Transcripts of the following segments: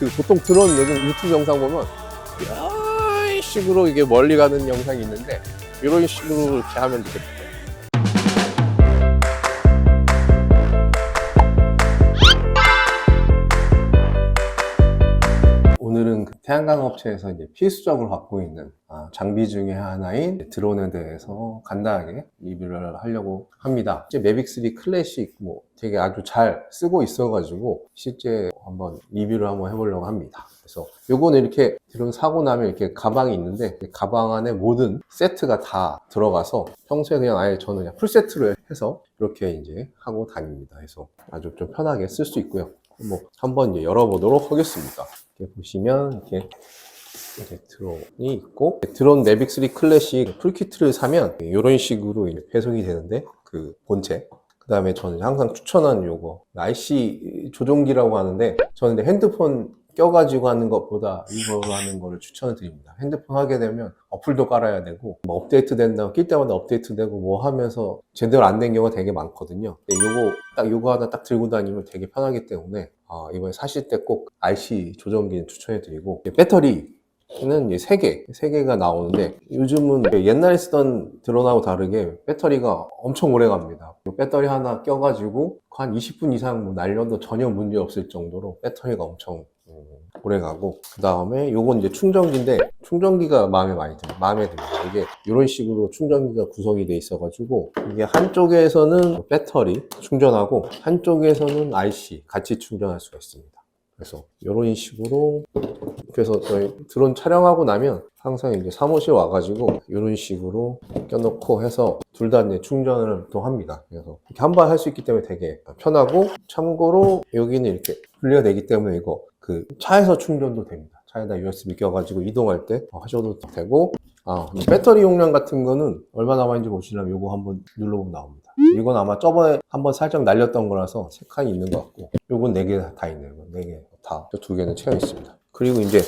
그 보통 드론 요즘 유튜브 영상 보면 이런 식으로 이게 멀리 가는 영상이 있는데 이런 식으로 이렇게 하면 되겠다. 태양광 업체에서 이제 필수적으로 갖고 있는 아, 장비 중에 하나인 드론에 대해서 간단하게 리뷰를 하려고 합니다. 이제 매빅3 클래식 뭐 되게 아주 잘 쓰고 있어가지고 실제 한번 리뷰를 한번 해보려고 합니다. 그래서 요거는 이렇게 드론 사고 나면 이렇게 가방이 있는데 그 가방 안에 모든 세트가 다 들어가서 평소에 그냥 아예 저는 그냥 풀세트로 해서 이렇게 이제 하고 다닙니다. 그래서 아주 좀 편하게 쓸 수 있고요. 뭐 한번 이제 열어보도록 하겠습니다. 이렇게 보시면 이렇게 드론이 있고 드론 매빅 3 클래식 풀키트를 사면 이런 식으로 배송이 되는데 그 본체 그 다음에 저는 항상 추천하는 요거 IC 조종기라고 하는데 저는 핸드폰 껴가지고 하는 것보다 이거로 하는 거를 추천을 드립니다. 핸드폰 하게 되면 어플도 깔아야 되고 뭐 업데이트 된다고 낄 때마다 업데이트 되고 뭐 하면서 제대로 안 된 경우가 되게 많거든요. 근데 요거 딱 요거 하나 딱 들고 다니면 되게 편하기 때문에 아, 이번에 사실 때꼭 IC 조정기는 추천해 드리고 배터리 는 이제 3개, 3개가 나오는데 요즘은 옛날에 쓰던 드론하고 다르게 배터리가 엄청 오래 갑니다. 이 배터리 하나 껴가지고 한 20분 이상 뭐 날려도 전혀 문제 없을 정도로 배터리가 엄청 음, 오래 가고 그 다음에 요건 이제 충전기인데 충전기가 마음에 많이 들어요. 마음에 듭니다. 이게 이런 식으로 충전기가 구성이 돼 있어 가지고 이게 한쪽에서는 배터리 충전하고 한쪽에서는 IC 같이 충전할 수가 있습니다. 그래서 이런 식으로 그래서 저희 드론 촬영하고 나면 항상 이제 사무실 와가지고 이런 식으로 껴놓고 해서 둘 다 이제 충전을 또 합니다. 그래서 이렇게 한 번 할 수 있기 때문에 되게 편하고 참고로 여기는 이렇게 분리가 되기 때문에 이거 그 차에서 충전도 됩니다. 차에다 USB 껴가지고 이동할 때 하셔도 되고 아, 배터리 용량 같은 거는 얼마 남아있는지 보시려면 이거 한번 눌러보면 나옵니다. 이건 아마 저번에 한번 살짝 날렸던 거라서 세 칸이 있는 것 같고 요건 네 개 다 있네요. 네개 다. 저두 개는 채워 있습니다. 그리고 이제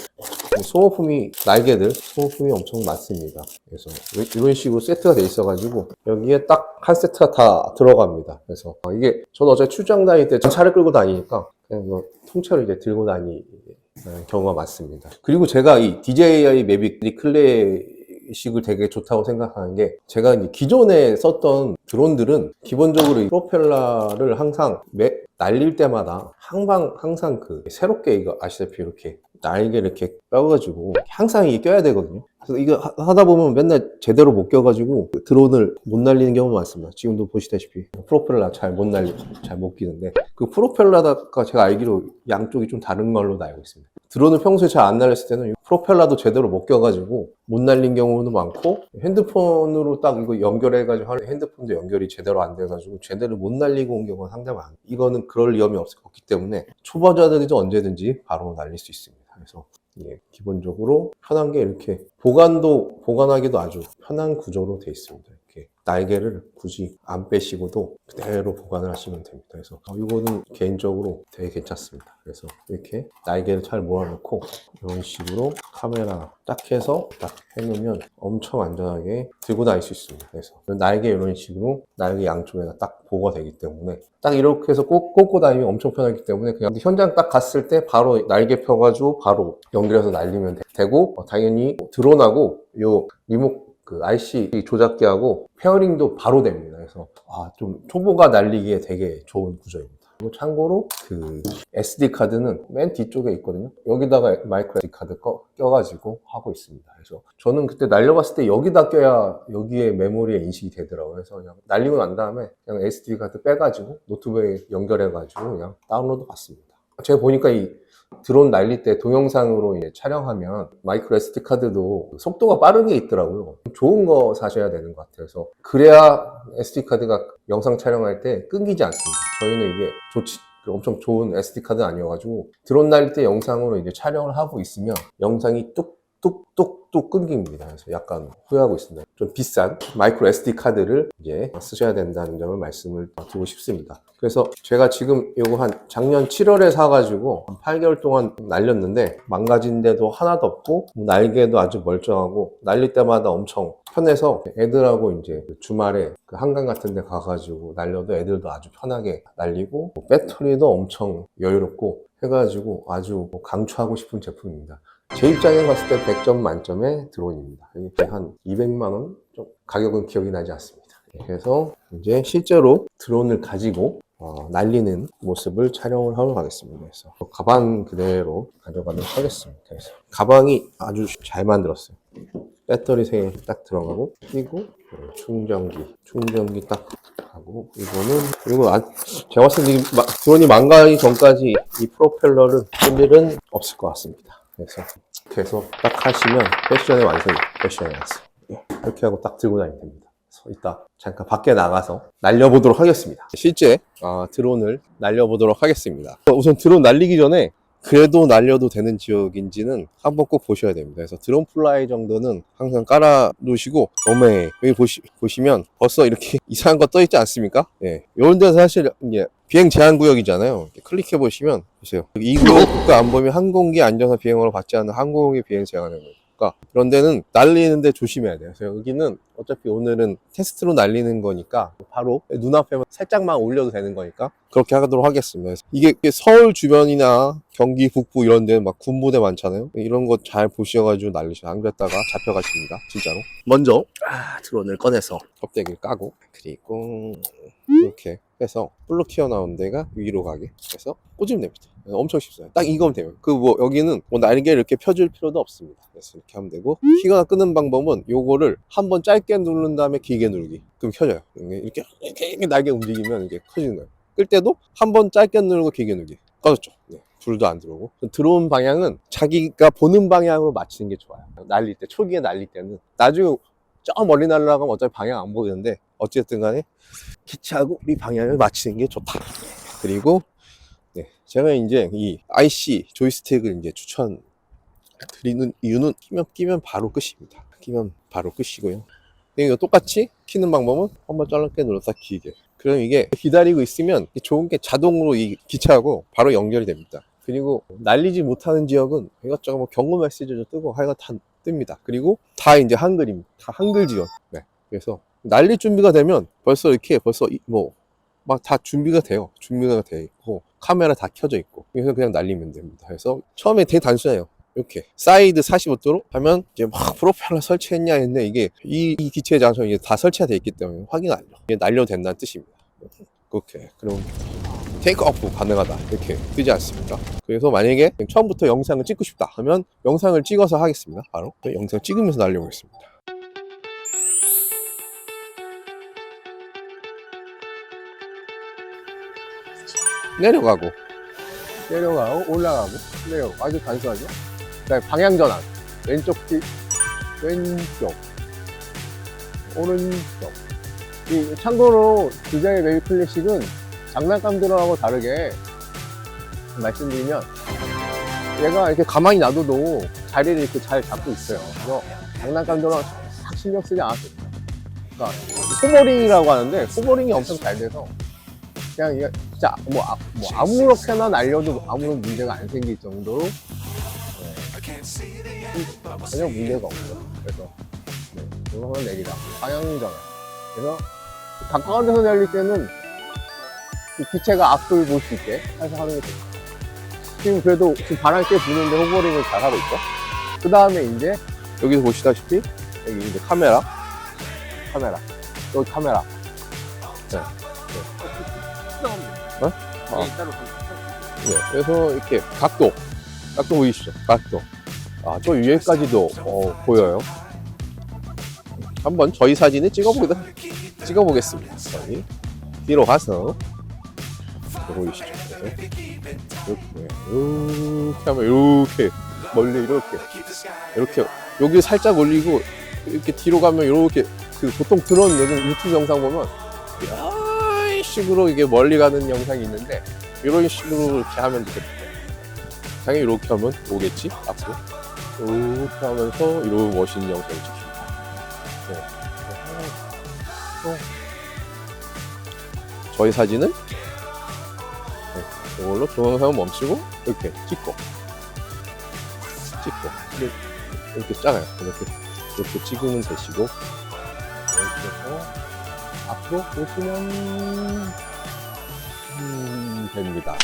소모품이 날개들 소모품이 엄청 많습니다. 그래서 이런 식으로 세트가 돼 있어가지고 여기에 딱 한 세트가 다 들어갑니다. 그래서 어, 이게 저는 어제 출장 다닐 때 차를 끌고 다니니까 그냥 이거 통째로 이제 들고 다니는 경우가 많습니다. 그리고 제가 이 DJI 매빅 클래식을 되게 좋다고 생각하는 게 제가 기존에 썼던 드론들은 기본적으로 이 프로펠러를 항상 매, 날릴 때마다 항상 항상 그 새롭게 이거 아시다시피 이렇게 날개 이렇게 껴가지고 항상 이게 껴야 되거든요. 그래서 이거 하- 하다 보면 맨날 제대로 못 껴가지고 그 드론을 못 날리는 경우가 많습니다. 지금도 보시다시피 프로펠러 잘 못 날리, 잘못 끼는데 그 프로펠러가 제가 알기로 양쪽이 좀 다른 걸로 알고 있습니다. 드론을 평소에 잘 안 날렸을 때는 이 프로펠러도 제대로 못 껴가지고 못 날린 경우도 많고 핸드폰으로 딱 이거 연결해가지고 하는 핸드폰도 연결이 제대로 안 돼가지고 제대로 못 날리고 온 경우가 상당히 많아요. 이거는 그럴 위험이 없, 없기 때문에 초보자들도 언제든지 바로 날릴 수 있습니다. 그래서 예, 기본적으로 편한 게 이렇게 보관도 보관하기도 아주 편한 구조로 돼 있습니다. 이렇게 날개를 굳이 안 빼시고도 그대로 보관을 하시면 됩니다. 그래서 어, 이거는 개인적으로 되게 괜찮습니다. 그래서 이렇게 날개를 잘 모아놓고 이런 식으로 카메라 딱 해서 딱 해놓으면 엄청 안전하게 들고 다닐 수 있습니다. 그래서 날개 이런 식으로 날개 양쪽에다 딱 보호가 되기 때문에 딱 이렇게 해서 꼭 꽂고 다니면 엄청 편하기 때문에 그냥 현장 딱 갔을 때 바로 날개 펴가지고 바로 연결해서 날리면 되- 되고 어, 당연히 드론하고 요 리모 그 IC 조작기하고 페어링도 바로 됩니다. 그래서 아, 좀 초보가 날리기에 되게 좋은 구조입니다. 그리고 참고로 그 SD 카드는 맨 뒤쪽에 있거든요. 여기다가 마이크로 SD 카드 꺼, 껴가지고 하고 있습니다. 그래서 저는 그때 날려봤을 때 여기다 껴야 여기에 메모리에 인식이 되더라고요. 그래서 그냥 날리고 난 다음에 그냥 SD 카드 빼가지고 노트북에 연결해가지고 그냥 다운로드 받습니다. 제가 보니까 이 드론 날릴 때 동영상으로 이제 촬영하면 마이크로 SD 카드도 속도가 빠른 게 있더라고요. 좋은 거 사셔야 되는 것 같아요. 그래서 그래야 SD 카드가 영상 촬영할 때 끊기지 않습니다. 저희는 이게 좋지 엄청 좋은 SD 카드 아니어가지고 드론 날릴 때 영상으로 이제 촬영을 하고 있으면 영상이 뚝 뚝뚝 또 끊깁니다. 그래서 약간 후회하고 있습니다. 좀 비싼 마이크로 SD 카드를 이제 쓰셔야 된다는 점을 말씀을 드리고 싶습니다. 그래서 제가 지금 요거 한 작년 7월에 사가지고 한 8개월 동안 날렸는데 망가진 데도 하나도 없고 뭐 날개도 아주 멀쩡하고 날릴 때마다 엄청 편해서 애들하고 이제 주말에 그 한강 같은 데 가가지고 날려도 애들도 아주 편하게 날리고 뭐 배터리도 엄청 여유롭고 해가지고 아주 뭐 강추하고 싶은 제품입니다. 제 입장에 봤을 때 100점 만점의 드론입니다. 이게 한 200만 원? 좀 가격은 기억이 나지 않습니다. 그래서 이제 실제로 드론을 가지고 어, 날리는 모습을 촬영을 하러 가겠습니다. 그래서 가방 그대로 가져가도록 하겠습니다. 그래서 가방이 아주 잘 만들었어요. 배터리 3개 딱 들어가고 그리고 충전기 충전기 딱 하고 이거는 그리고 아, 제가 봤을 때 드론이 망가기 전까지 이 프로펠러는 쓸 일은 없을 것 같습니다. 그래서 계속 딱 하시면 패션의 완성입니다. 패션의 완성. 예, 이렇게 하고 딱 들고 다니면 됩니다. 그래서 이따 잠깐 밖에 나가서 날려보도록 하겠습니다. 실제 아, 드론을 날려보도록 하겠습니다. 우선 드론 날리기 전에 그래도 날려도 되는 지역인지는 한번 꼭 보셔야 됩니다. 그래서 드론 플라이 정도는 항상 깔아 놓으시고 몸에 여기 보시, 보시면 벌써 이렇게 이상한 거 떠 있지 않습니까? 예. 이런 데서 사실 이제 비행 제한 구역이잖아요. 클릭해 보시면 보세요. 이 구역 국가 안 보면 항공기 안전사 비행으로 받지 않는 항공기 비행 제한하는 거예요. 그러니까 그런 데는 날리는데 조심해야 돼요. 그래서 여기는 어차피 오늘은 테스트로 날리는 거니까 바로 눈앞에만 살짝만 올려도 되는 거니까 그렇게 하도록 하겠습니다. 이게 서울 주변이나 경기 북부 이런 데는 막 군부대 많잖아요. 이런 거 잘 보셔가지고 날리시면 안 그랬다가 잡혀가십니다. 진짜로. 먼저 아, 드론을 꺼내서 껍데기를 까고 그리고 이렇게 해서 불로 튀어나온 데가 위로 가게 해서 꽂으면 됩니다. 엄청 쉽어요. 딱 이거면 돼요. 그 뭐 여기는 뭐 날개를 이렇게 펴줄 필요도 없습니다. 그래서 이렇게 하면 되고 키거나 끄는 방법은 요거를 한번 짧게 누른 다음에 길게 누르기. 그럼 켜져요. 이렇게 이렇게, 이렇게 날개 움직이면 이게 커지는 거예요. 끌 때도 한 번 짧게 누르고 길게 누르기. 꺼졌죠. 네. 불도 안 들어오고 들어온 방향은 자기가 보는 방향으로 맞추는 게 좋아요. 날릴 때 초기에 날릴 때는 나중에 저 멀리 날아가면 어차피 방향 안 보이는데 어쨌든 간에 기차하고 이 방향을 맞추는 게 좋다. 그리고 네, 제가 이제 이 IC 조이스틱을 이제 추천 드리는 이유는 끼면 끼면 바로 끝입니다. 끼면 바로 끝이고요. 이거 똑같이 키는 방법은 한번 짧게 눌러서 길게. 그럼 이게 기다리고 있으면 좋은 게 자동으로 이 기차하고 바로 연결이 됩니다. 그리고 날리지 못하는 지역은 이것저것 뭐 경고 메시지도 뜨고 하여간 다 뜹니다. 그리고 다 이제 한글입니다. 다 한글 지원. 네. 그래서 날릴 준비가 되면 벌써 이렇게 벌써 이- 뭐막 다 준비가 돼요. 준비가 돼 있고 카메라 다 켜져 있고 그래서 그냥 날리면 됩니다. 그래서 처음에 되게 단순해요. 이렇게 사이드 45도로 하면 이제 막 프로펠러 설치했냐 했는데 이게 이, 이 기체의 장소에 이게 다 설치가 돼 있기 때문에 확인 안 해요. 이게 날려도 된다는 뜻입니다. 그렇게 그럼 테이크오프 가능하다 이렇게 뜨지 않습니까? 그래서 만약에 처음부터 영상을 찍고 싶다 하면 영상을 찍어서 하겠습니다. 바로 영상 찍으면서 날려보겠습니다. 내려가고 내려가고 올라가고 내려가고 아주 단순하죠? 그다음에 방향 전환 왼쪽 뒤 왼쪽 오른쪽 이 참고로 디자인 메이 클래식은 장난감 드론하고 다르게 말씀드리면 얘가 이렇게 가만히 놔둬도 자리를 이렇게 잘 잡고 있어요. 그래서 장난감 드론 딱 신경 쓰지 않았어요. 그러니까 호버링이라고 하는데 호버링이 엄청 잘 돼서 그냥 진짜 뭐, 아, 뭐 아무렇게나 날려도 아무런 문제가 안 생길 정도로 네, 전혀 문제가 없어요. 그래서 네, 이거 하나 내리라. 방향 전환. 그래서 가까운 데서 날릴 때는 이 기체가 앞을 볼 수 있게 해서 하는 게 좋아요. 지금 그래도 지금 바람 꽤 부는데 호버링을 잘 하고 있죠. 그 다음에 이제 여기서 보시다시피 여기 이제 카메라, 카메라, 여기 카메라. 네. 네. 어? 네. 그래서 이렇게 각도, 각도 보이시죠? 각도. 아, 저 위에까지도 어, 보여요. 한번 저희 사진을 찍어보겠, 찍어보겠습니다. 저희 뒤로 가서 보이시죠? 그래서 이렇게 이렇게 하면 이렇게 멀리 이렇게 이렇게 여기 살짝 올리고 이렇게 뒤로 가면 이렇게 그 보통 드론 요즘 유튜브 영상 보면 이런 식으로 이게 멀리 가는 영상이 있는데 이런 식으로 이렇게 하면 되겠다. 당연히 이렇게 하면 오겠지? 앞으로? 이렇게 하면서 이런 멋있는 영상을 찍습니다. 네. 또 저희 사진은 네, 이걸로 동영상을 멈추고 이렇게 찍고. 찍고. 근데 이렇게 작아요. 이렇게 이렇게 찍으면 되시고. 이렇게 해서 앞으로 보시면 음, 됩니다.